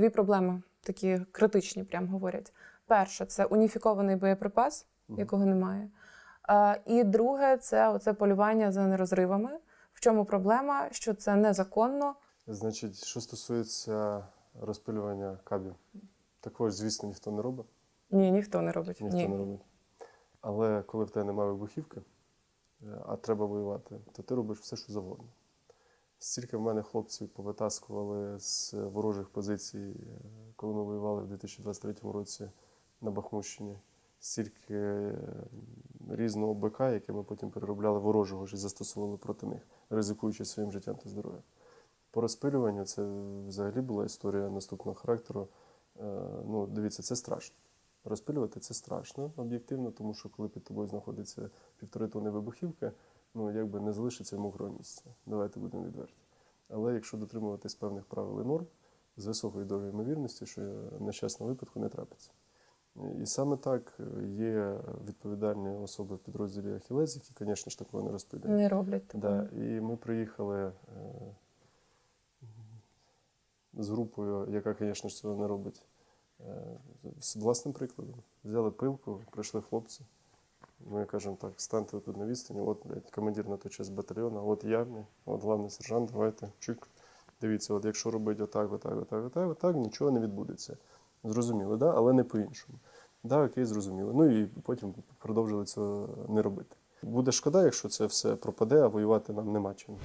Дві проблеми такі критичні, прям говорять. Перше це уніфікований боєприпас, якого немає. І друге це оце полювання за нерозривами. В чому проблема? Що це незаконно. Значить, що стосується розпилювання кабів, такого ж, звісно, ніхто не робить. Ні, ніхто не робить. Ніхто Ні. не робить. Але коли в тебе немає вибухівки, е, а треба воювати, то ти робиш все, що завгодно. Стільки в мене хлопців повитаскували з ворожих позицій, е, коли ми воювали в 2023 році на Бахмутщині. Стільки е, різного БК, яке ми потім переробляли ворожого ж і застосовували проти них, ризикуючи своїм життям та здоров'ям. По розпилюванню це взагалі була історія наступного характеру. Е, Ну, дивіться, це страшно. Розпилювати це страшно об'єктивно, тому що коли під тобою знаходиться півтори тонни вибухівки, ну якби не залишиться мокрого місця. Давайте будемо відверті. Але якщо дотримуватись певних правил і норм, з високою долею ймовірності, що нещасного випадку не трапиться. І саме так є відповідальні особи в підрозділі Ахілез, які, звісно ж, такого не розпилюють. Не роблять такого. Да, і ми приїхали е, з групою, яка, звісно ж, цього не робить, е, з власним прикладом. Взяли пилку, прийшли хлопці. Ми кажемо так, станьте тут на відстані, от блядь, командир на той час батальйону, от я, от главний сержант, давайте, чик. Дивіться, от якщо робити отак, отак, отак, отак, отак, нічого не відбудеться. Зрозуміло, да? але не по-іншому. Да, окей, зрозуміло. Ну і потім продовжили цього не робити. Буде шкода, якщо це все пропаде, а воювати нам нема чим.